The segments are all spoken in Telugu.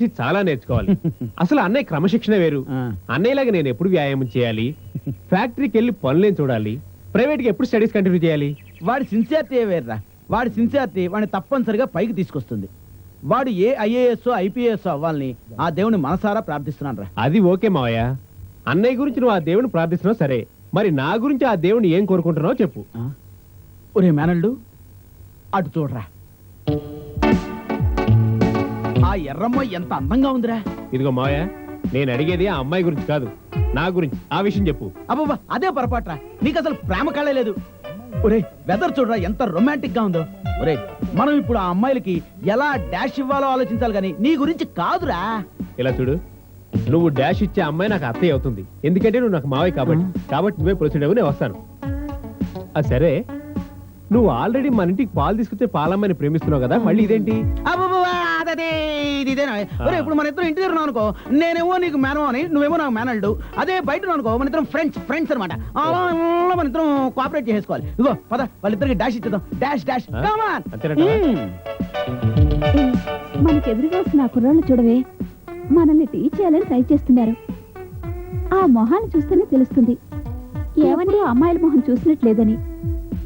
ఇది చాలా నేర్చుకోవాలి. అసలు అన్నయ్య క్రమశిక్షణ వేరు. అన్నయ్యలాగా నేను ఎప్పుడు వ్యాయామం చేయాలి? ఫ్యాక్టరీకి వెళ్ళి పనులేం చూడాలి? ప్రైవేట్కి ఎప్పుడు స్టడీస్ కంటిన్యూ చేయాలి? వాడి సిన్సియారిటీ వేర్రా. వాడి సిన్సియారిటీ వాడిని తప్పనిసరిగా పైకి తీసుకొస్తుంది. వాడు ఏ ఐఏఎస్ ఐపీఎస్ అవ్వాలని ఆ దేవుని మనసారా ప్రార్థిస్తున్నాను రా అది ఓకే మావయ్య. అన్నయ్య గురించి నువ్వు ఆ దేవుని ప్రార్థిస్తున్నావు సరే. మరి నా గురించి ఆ దేవుని ఏం కోరుకుంటున్నావు చెప్పు. ఒరే మేనల్డు అటు చూడరా. ఆ ఎర్రమ్మ ఎంత అందంగా ఉందిరా? ఇదిగో మావయ్య నేను అడిగేది ఆ అమ్మాయి గురించి కాదు. నా గురించి ఆ విషయం చెప్పు. అబ్బబ్బా అదే పొరపాట్రా. నీకు అసలు ప్రేమ కళే లేదు. ఒరే వెదర్ చూడరా ఎంత రొమాంటిక్గా ఉందో. ఒరే మనం ఇప్పుడు ఆ అమ్మాయిలకి ఎలా డాష్ ఇవ్వాలో ఆలోచించాలి కానీ నీ గురించి కాదురా. ఇలా చూడు నువ్వు డాష్ ఇచ్చే అమ్మాయి నాకు అత్తయ్య అవుతుంది. ఎందుకంటే నువ్వు నాకు మావయ్య కాబట్టి. కాబట్టి నువ్వే ప్రొసీడ్ అవ్వు నేను వస్తాను. ఆ సరే. నువ్వు ఆల్రెడీ మన ఇంటికి పాలు తీసుకొచ్చే పాలమ్మని ప్రేమిస్తున్నావు కదా మళ్ళీ ఇదేంటి? అబ్బబ్బబ్బా, అదదే, ఇది ఇదేనా? ఒరే ఇప్పుడు మన ఇద్దరం ఇంటి దగ్గర అనుకో నేనేమో నీకు మేనో అని నువ్వేమో నాకు మేనల్డు అదే బయట అనుకో మన ఇద్దరం ఫ్రెండ్స్ ఫ్రెండ్స్ అనమాట అలా మన ఇద్దరం కోఆపరేట్ చేసుకోవాలి. ఇగో పద వాళ్ళిద్దరికి డాష్ ఇచ్చేద్దాం. Dash dash? మ్మ్. మనకి ఎదురుగా వస్తున్న కుర్రాళ్ళు చూడవే. మనల్ని టీచ్ చేయాలని ట్రై చేస్తున్నారు. ఆ మొహాన్ని చూస్తేనే తెలుస్తుంది. ఏమని ఆ అమ్మాయిల మొహం చూసినట్లేదని.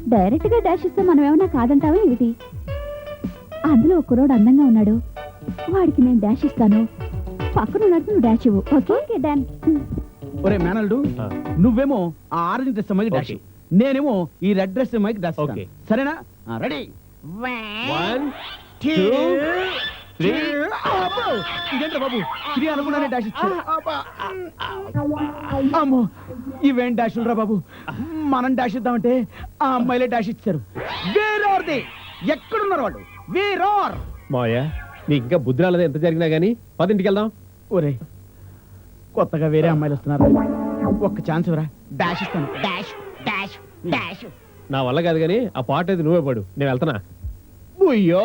డైరెక్ట్గా డాష్ ఇస్తే మనం ఏమన్నా కాదంటావా ఏమిటి అందులో ఒక కుర్రోడు అందంగా ఉన్నాడు. వాడికి నేను డాష్ ఇస్తాను. పక్కన ఉన్నట్టు నువ్వు డాష్ ఇవ్వు. ఓకే డన్ ఒరే మేనల్డు ఆ, నువ్వేమో ఆ ఆరెంజ్ డ్రెస్ అమ్మాయికి డాష్ Okay. నేనేమో ఈ రెడ్ డ్రెస్ అమ్మాయికి డాష్ ఇస్తాను. Okay. సరేనా? రెడీ. Three. ఇదేంట్రా బాబు? త్రీ అనుకున్నానే డాష్ అమ్మో! ఇవేం డాషులు రా బాబు? మనం డాష్ ఇద్దామంటే ఆ అమ్మాయిలే డాష్ ఇచ్చారు. ఎక్కడున్నారు వాళ్ళు? వేరోర్. మావయ్య నీకు ఇంకా బుద్ధి రాలేదు ఎంత జరిగినా గానీ. పదింటికి వెళ్దాం ఒరే కొత్తగా వేరే అమ్మాయిలు వస్తున్నారు. ఒక్క ఛాన్స్ ఇవ్వరా? డాష్ ఇస్తాను. Dash dash dash. నా వల్ల కాదు కానీ ఆ పాట అయితే నువ్వే పడు. నేను వెళ్తున్నా. అయ్యో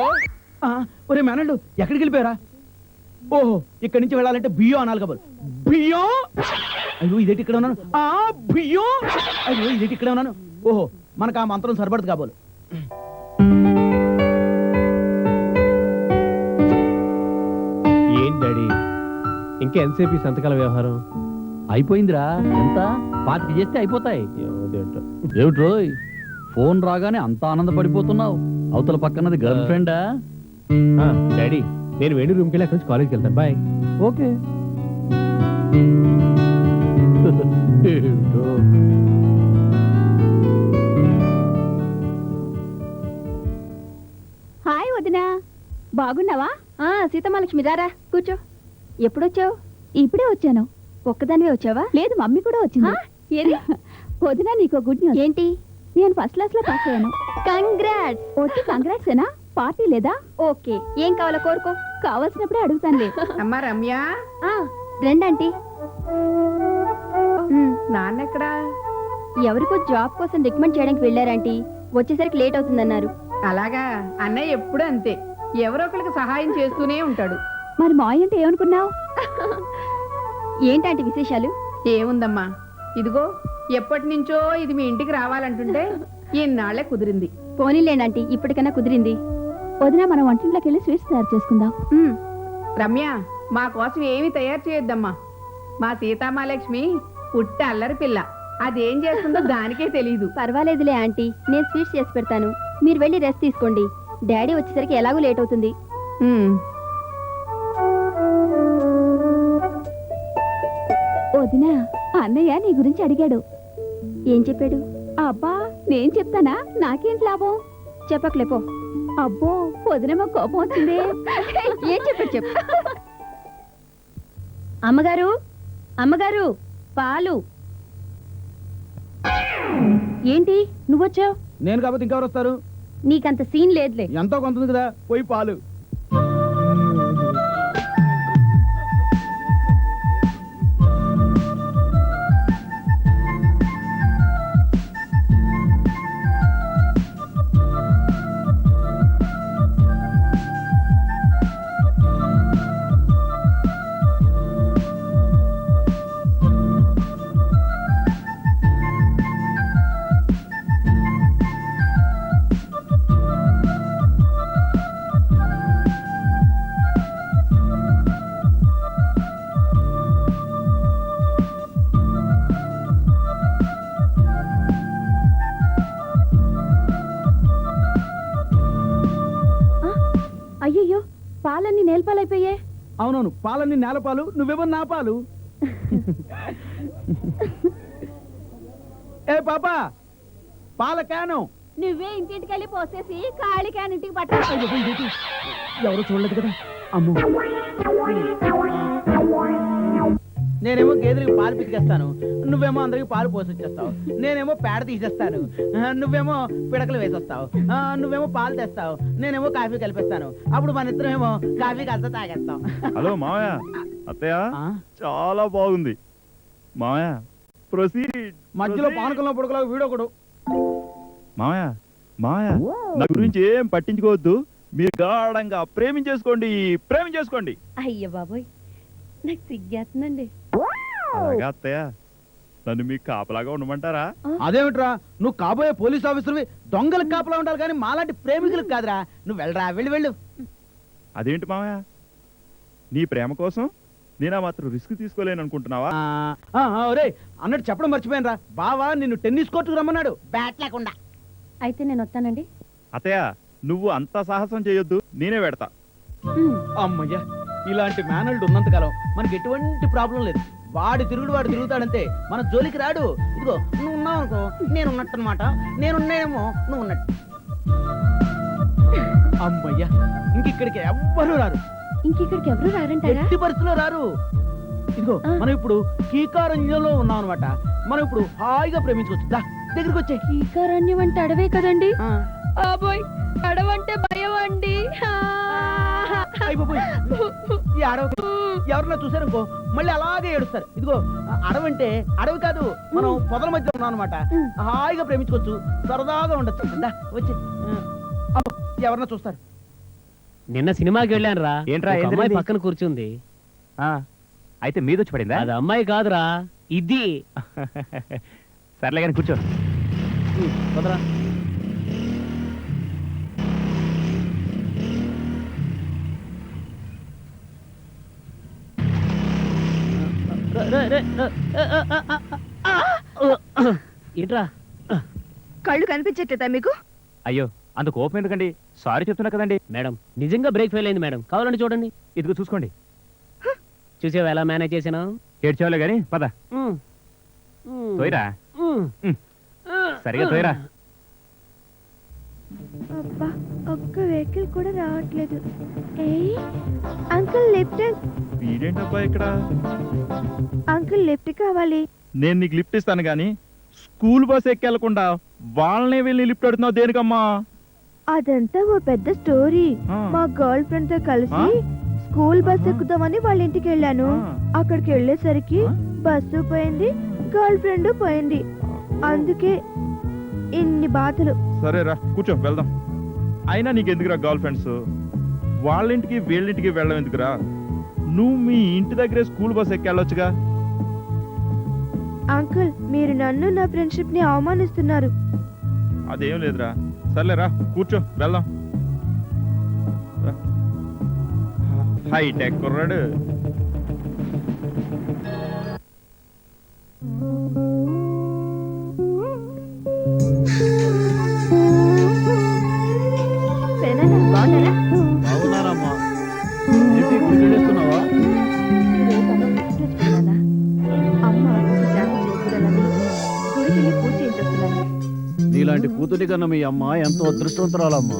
ఒరే మేనల్డు ఎక్కడికి వెళ్ళిపోయారా? ఓహో ఇక్కడి నుంచి వెళ్ళాలంటే బియ్యో అనాలి కాబోలు. బియ్యో? అయ్యో ఇదేంటి ఇక్కడ ఉన్నాను? ఆ బియ్యో? అయ్యో ఇదేంటి ఇక్కడ ఉన్నాను? ఓహో మనకు ఆ మంత్రం సరిపడదు కాబోలు. ఇంకా ఎంతసేపు ఈ సంతకాల వ్యవహారం? అయిపోయిందిరా. ఎంత? పాతికి చేస్తే అయిపోతాయి. ఏమో దేవుడో. ఏమిటి రోయ్? ఫోన్ రాగానే అంత ఆనందపడిపోతున్నావు. అవతల పక్కనది గర్ల్ ఫ్రెండా ఆ, డాడీ నేను వేణు రూమ్కి వెళ్ళి అక్కడి నుంచి కాలేజ్కి వెళ్తాను. బాయ్. ఓకే. హాయ్ వదినా. బాగున్నావా? ఆ సీతమాలక్ష్మి రారా కూర్చో. ఎప్పుడొచ్చావు? ఇప్పుడే వచ్చాను. ఒక్కదానివే వచ్చావా? లేదు మమ్మీ కూడా వచ్చింది. ఏది? వదినా నీకు గుడ్ న్యూస్. ఏంటి? నేను ఫస్ట్ క్లాస్లో పాస్ అయ్యాను. కంగ్రాట్స్! ఓకే కంగ్రాట్స్ ఏనా పార్టీ లేదా? ఓకే ఏం కావాలో కోరుకో. కావాల్సినప్పుడే అడుగుతానులే. అమ్మా రమ్య. ఆ, రండి నాన్నెక్కడా? ఎవరికో జాబ్ కోసం రికమెండ్ చేయడానికి వెళ్ళారంటీ వచ్చేసరికి లేట్ అవుతుందన్నారు. అలాగా? అన్నయ్య ఎప్పుడు అంతే. ఎవరో ఒకరికి సహాయం చేస్తూనే ఉంటాడు. మరి మాయ అంటే ఏమనుకున్నావు? ఏంటంటే విశేషాలు? ఏముందమ్మా? ఇదిగో ఎప్పటి నుంచో ఇది మీ ఇంటికి రావాలంటుంటే ఈనాళ్ళే కుదిరింది. పోనీలేండి ఇప్పటికైనా కుదిరింది. వదిన మనం వంటింట్లోకి వెళ్ళి స్వీట్స్ తయారు చేసుకుందాం. ఉమ్, రమ్య మా కోసం ఏమి తయారు చేయొద్దమ్మా. మా సీతామాలక్ష్మి పుట్ట అల్లరి పిల్ల. అదేం చేస్తుందో దానికే తెలీదు. పర్వాలేదులే ఆంటీ నేను స్వీట్స్ చేసి పెడతాను. మీరు వెళ్ళి రెస్ట్ తీసుకోండి. డాడీ వచ్చేసరికి ఎలాగో లేట్ అవుతుంది. ఉమ్, వదిన అన్నయ్య నీ గురించి అడిగాడు. ఏం చెప్పాడు? అబ్బా నేను చెప్తానా? నాకేంటి లాభం? చెప్పకలేపో అబ్బో వదినేమో కోపం వచ్చింది ఏం చెప్పాడు చెప్పు. అమ్మగారు అమ్మగారు పాలు. ఏంటి నువ్వొచ్చావు? నేను కాబట్టి ఇంకెవరు వస్తారు? నీకంత సీన్ లేదులే. ఎంతో కొంత ఉంది కదా పోయి పాలు. అవునవును పాలన్నీ నేల పాలు నువ్వేమో నా పాలు ఏ పాప పాల క్యాను. నువ్వే ఇంటింటికి వెళ్ళి పోసేసి ఖాళీ క్యాన్ ఇంటికి పట్ట ఎవరు చూడలేదు కదా? అమ్మో. నేనేమో గేదెలకు పాలు పితికేస్తాను నువ్వేమో అందరికి పాలు పోసొచ్చేస్తావు నేనేమో పేడ తీసేస్తాను నువ్వేమో పిడకలు వేసొస్తావు ఆ, నువ్వేమో పాలు తెస్తావు నేనేమో కాఫీ కలిపిస్తాను అప్పుడు మన ఇద్దరేమో కాఫీ కలిసి తాగేస్తాం. హలో మామయ్య. అత్తయ్య చాలా బాగుంది. మామయ్య ప్రొసీడ్ మధ్యలో పానకంలో పుడకలో వీడొకడు మామయ్య మామయ్య నా గురించి ఏం పట్టించుకోవద్దు. మీరు గాఢంగా ప్రేమించేసుకోండి ప్రేమించేసుకోండి. అయ్య బాబోయ్ నాకు సిగ్గేస్తుందండి అలాగా అత్తయ్య. నన్ను మీకు కాపలాగా ఉండమంటారా? అదేమిట్రా? నువ్వు కాబోయే పోలీస్ ఆఫీసర్వి దొంగలకు కాపలా ఉండాలి కానీ మాలాంటి ప్రేమికులకు కాదురా. నువ్వు వెళ్ళరా వెళ్ళి వెళ్ళు. అదేంటి మామయ్య? నీ ప్రేమ కోసం నేను ఆ మాత్రం రిస్క్ తీసుకోలేను అనుకుంటున్నావా? అన్నట్టు చెప్పడం మర్చిపోయానురా. బావా నిన్ను టెన్నిస్ కోర్టుకు రమ్మన్నాడు. బ్యాట్ లేకుండా. అయితే నేను వస్తానండి. అత్తయ్య నువ్వు అంత సాహసం చేయొద్దు. నేనే పెడతా. అమ్మయ్యా ఇలాంటి మేనల్డ్ ఉన్నంతకాలం మనకి ఎటువంటి ప్రాబ్లం లేదు. వాడి తిరుగుడు వాడు తిరుగుతాడంతే. మన జోలికి రాడు. ఇదిగో నువ్వు ఉన్నావు అనుకో నేను ఉన్నట్టు అనమాట నేనున్నానేమో నువ్వు ఉన్నట్టు. అమ్మయ్యా ఇంక ఇక్కడికి ఎవ్వరూ రారు. ఇంకిక్కడికి ఎవరు రారంటారా? ఎట్టి పరిస్థితిలో రారు. ఇదిగో. మనం ఇప్పుడు కీకారంజంలో ఉన్నాం అనమాట మనం ఇప్పుడు హాయిగా ప్రేమించుకోవచ్చు. దా, దగ్గరికి వచ్చే కీకారణ్యం అంటే అడవే కదండి. అడవంటే భయం అండి అయిపోయి ఈ అడవి ఎవరన్నా చూసారనుకో మళ్ళీ అలాగే ఏడుస్తారు. ఇదిగో ఆ అడవంటే అడవి కాదు మనం పొదల మధ్య ఉన్నాం అనమాట. హాయిగా ప్రేమించుకోవచ్చు సరదాగా ఉండొచ్చు. వచ్చి. ఎవరన్నా చూస్తారు? నిన్న సినిమాకి వెళ్ళాను రా ఏంట్రా, అమ్మాయి? పక్కన కూర్చుంది. అయితే మీదొచ్చి పడిందా? అది అమ్మాయి కాదురా ఇది. సర్లే కానీ కూర్చో. కుదరా ఏంట్రా? కళ్ళు కనిపించట్లేదా మీకు? అయ్యో అంత కోపం ఎందుకండి? సారీ చెప్తున్నా కదండి. మేడం నిజంగా బ్రేక్ ఫెయిల్ అయింది మేడం. కావాలంటే చూడండి. ఇదిగో చూసుకోండి. చూసావా ఎలా మేనేజ్ చేసాను ఏడ్చేవాలే కానీ పద. తోయరా. సరిగా తోయరా. అబ్బా ఒక్క వెహికల్ కూడా రావట్లేదు. అంకుల్ లిఫ్ట్ వీడేంటబ్బా ఇక్కడ అంకుల్ లిఫ్ట్ కావాలి నేను నీకు లిఫ్ట్ ఇస్తాను కానీ స్కూల్ బస్ ఎక్కెళ్ళకుండా వాళ్ళనే వెళ్ళి లిఫ్ట్ అడుగుతున్నావు దేనికమ్మా అదంతా ఓ పెద్ద స్టోరీ ఆ. మా గర్ల్ ఫ్రెండ్తో కలిసి ఆ? స్కూల్ బస్ ఆ. ఎక్కుదామని వాళ్ళ ఇంటికి వెళ్ళాను ఆ. అక్కడికి వెళ్ళేసరికి ఆ? బస్సు పోయింది గర్ల్ ఫ్రెండ్ పోయింది అందుకే ఇన్ని బాధలు సరే రా కూర్చో వెళ్దాం అయినా నీకు ఎందుకురా గర్ల్ ఫ్రెండ్స్ వాళ్ళ ఇంటికి వీళ్ళింటికి వెళ్ళడం ఎందుకురా నువ్వు మీ ఇంటి దగ్గరే స్కూల్ బస్ ఎక్కెళ్ళొచ్చుగా? అంకుల్ మీరు నన్ను నా ఫ్రెండ్షిప్ని అవమానిస్తున్నారు. అదేం లేదురా. సర్లే రా కూర్చో వెళ్దాం. హైటెక్ కుర్రాడు. కన్నా మీ అమ్మ ఎంతో అదృష్టవంతురాలమ్మా.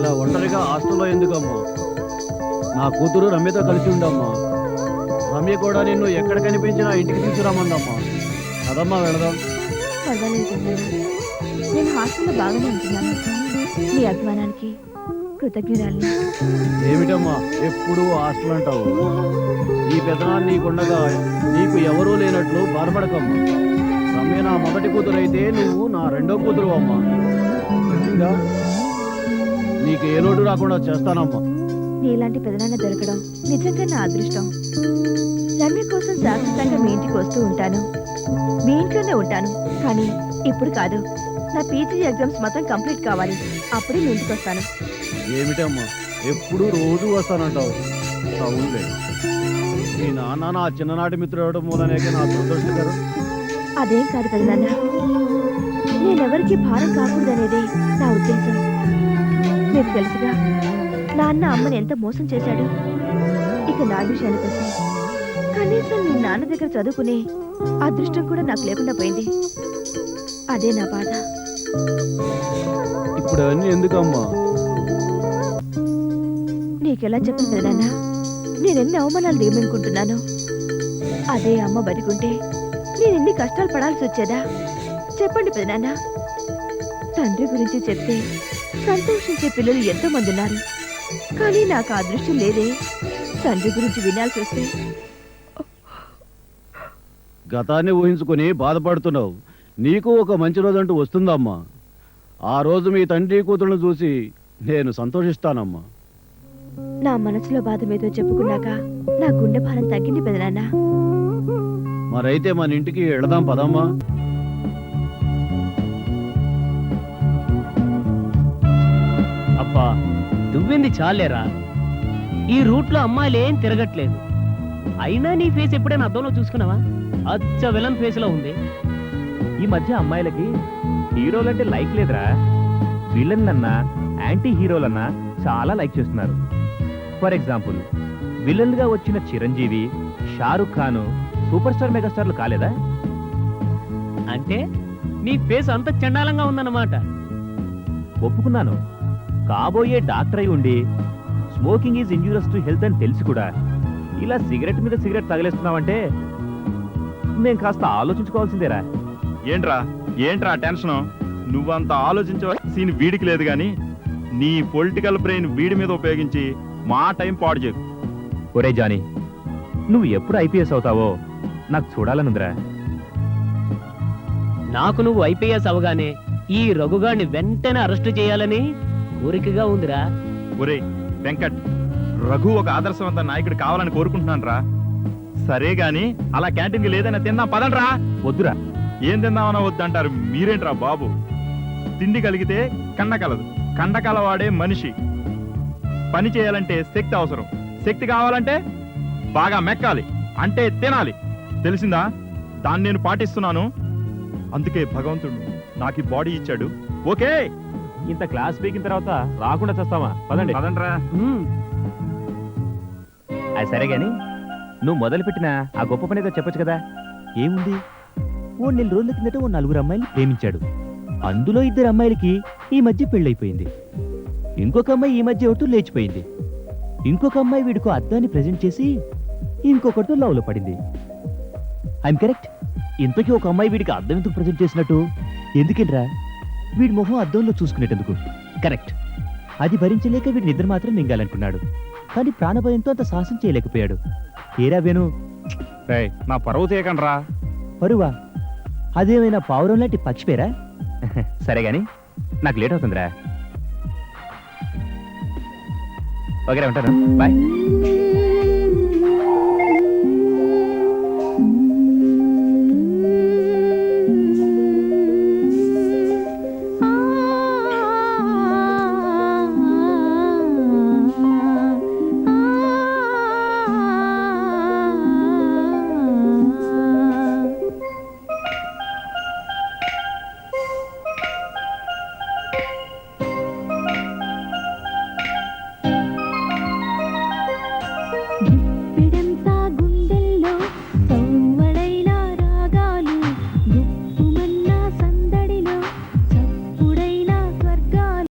ఇలా ఒంటరిగా హాస్టల్లో ఎందుకమ్మా? నా కూతురు రమ్యతో కలిసి ఉండమ్మా. రమ్య కూడా నిన్ను ఎక్కడ కనిపించినా ఇంటికి తీసుకురామందమ్మా. కదమ్మా వెళదాం. పర్వాలేదు పెదనాన్న. నేను హాస్టల్లో బాగానే ఉంటున్నాను. మీ అభిమానానికి కృతజ్ఞురాలి. ఏమిటమ్మా ఎప్పుడు హాస్టల్ అంటావు? ఈ పెదనాన్ని నీకుండగా నీకు ఎవరూ లేనట్లు బాధపడకమ్మా. రమ్య నా మొదటి కూతురు అయితే నువ్వు నా రెండో కూతురు అమ్మా? నీకు ఏ లోటు రాకుండా చేస్తానమ్మా. నీలాంటి పెదనాన్న దొరకడం నిజంగా నా అదృష్టం. రమ్య కోసం శాశ్వతంగా మీ ఇంటికి వస్తూ ఉంటాను. మీ ఇంట్లోనే ఉంటాను కానీ ఇప్పుడు కాదు. నా పీజీ ఎగ్జామ్స్ మొత్తం కంప్లీట్ కావాలి. అప్పుడే మీ ఇంటికి వస్తాను. ఏమిటమ్మా? ఎప్పుడు రోజు వస్తానంటావు. అవునులే. మీ నాన్న నా చిన్ననాటి మిత్రుడు అవడం మూలనే నా దురదృష్టకరం అదేం కాదు పెదనాన్న నేనెవరికి భారం కాకూడదనేదే నా ఉద్దేశం. మీకు తెలుసుగా నాన్న అమ్మని ఎంత మోసం చేశాడు. ఇక నా విషయానికి వస్తే కనీసం మీ నాన్న దగ్గర చదువుకునే అదృష్టం కూడా నాకు లేకుండా పోయింది. అదే నా బాధ. ఇప్పుడు అన్నీ ఎందుకమ్మా? నీకెలా చెప్పను నాన్న నేనెన్ని అవమానాలు దిగమనుకుంటున్నాను అదే అమ్మ బతికుంటే నేను ఎన్ని కష్టాలు పడాల్సి వచ్చేదా? చెప్పండి పెదనాన్న. తండ్రి గురించి చెప్తే సంతోషించే పిల్లలు ఎంతో మంది ఉన్నారు. కానీ నాకు ఆ దృష్టి లేదే. తండ్రి గురించి వినాల్సి వస్తే. గతాన్ని ఊహించుకొని బాధపడుతున్నావు. నీకు ఒక మంచి రోజు అంటూ వస్తుందమ్మా. ఆ రోజు మీ తండ్రి కూతురును చూసి నేను సంతోషిస్తానమ్మా. నా మనసులో బాధ మీతో చెప్పుకున్నాక నా గుండె భారం తగ్గింది పెదనాన్న. మరైతే మన ఇంటికి వెళదాం పదమ్మా. అబ్బా దువ్వింది చాలేరా? ఈ రూట్లో అమ్మాయిలేం తిరగట్లేదు. అయినా నీ ఫేస్ ఎప్పుడైనా అద్దంలో చూసుకున్నావా? అచ్చ విలన్ ఫేస్లో ఉంది. ఈ మధ్య అమ్మాయిలకి హీరోలంటే లైక్ లేదురా. విలన్లన్నా యాంటీ హీరోలన్నా చాలా లైక్ చేస్తున్నారు. ఫర్ ఎగ్జాంపుల్ విలన్గా వచ్చిన చిరంజీవి షారుఖ్ ఖాన్ సూపర్ స్టార్ మెగాస్టార్లు కాలేదా? అంటే నీ ఫేస్ అంత చండాలంగా ఉందన్నమాట. ఒప్పుకున్నాను. కాబోయే డాక్టర్ అయి ఉండి smoking is injurious to health అని తెలిసి కూడా ఇలా సిగరెట్ మీద సిగరెట్ తగిలేస్తున్నావంటే నేను కాస్త ఆలోచించుకోవాల్సిందేరా. ఏంట్రా? ఏంట్రా టెన్షన్? నువ్వంత ఆలోచించవలసిన వీడికి లేదు కానీ నీ పొలిటికల్ బ్రెయిన్ వీడి మీద ఉపయోగించి మా టైం పాడు చేయకు ఒరే జానీ నువ్వు ఎప్పుడు ఐపీఎస్ అవుతావో? నాకు చూడాలనుందిరా. నాకు నువ్వు ఐపీఎస్ అవగానే ఈ రఘుగాడిని వెంటనే అరెస్ట్ చేయాలని కోరికగా ఉందిరా. ఒరేయ్ వెంకట్ రఘు ఒక ఆదర్శవంత నాయకుడు కావాలని కోరుకుంటున్నాను రా సరే గాని అలా క్యాంటీన్కి లేదన్నా తిందాం పదండ్రా. వద్దురా. ఏం తిందామన్నా వద్దంటారు మీరేంట్రా బాబు? తిండి కలిగితే కండ కలదు కండ కలవాడే మనిషి. పని చేయాలంటే శక్తి అవసరం. శక్తి కావాలంటే బాగా మెక్కాలి అంటే తినాలి. తెలిసిందా? దాన్ని నేను పాటిస్తున్నాను. అందుకే భగవంతుడు నాకు ఈ బాడీ ఇచ్చాడు. ఓకే? ఇంత క్లాస్ పీకిన తర్వాత రాకుండా చేస్తావా? పదండి. పదండ్రా. అది సరే గాని నువ్వు మొదలుపెట్టిన ఆ గొప్ప పని ఏదో చెప్పొచ్చు కదా? ఏముంది? ఓ నెల రోజుల కిందట ఓ నలుగురు అమ్మాయిలు ప్రేమించాడు. అందులో ఇద్దరు అమ్మాయిలకి ఈ మధ్య పెళ్ళైపోయింది. ఇంకొక అమ్మాయి ఈ మధ్య ఒకటి లేచిపోయింది. ఇంకొక అమ్మాయి వీడికో అద్దాన్ని ప్రజెంట్ చేసి ఇంకొకటితో లవ్లో పడింది. I'm correct. ఇంతకీ ఒక అమ్మాయి వీడికి అద్దం ఎందుకు ప్రజెంట్ చేసినట్టు? ఎందుకేంట్రా? వీడి మొహం అద్దంలో చూసుకునేటందుకు. కరెక్ట్. అది భరించలేక వీడి నిద్ర మాత్రం మింగాలనుకున్నాడు. కానీ ప్రాణభయంతో అంత సాహసం చేయలేకపోయాడు. ఏరా వేణు? నా పరువు తీయకండ్రా. పరువా? అదేమైనా పావురం లాంటి పక్షి పేరా? సరే గాని నాకు లేట్ అవుతుందిరా. ఓకే ఉంటాను. బాయ్.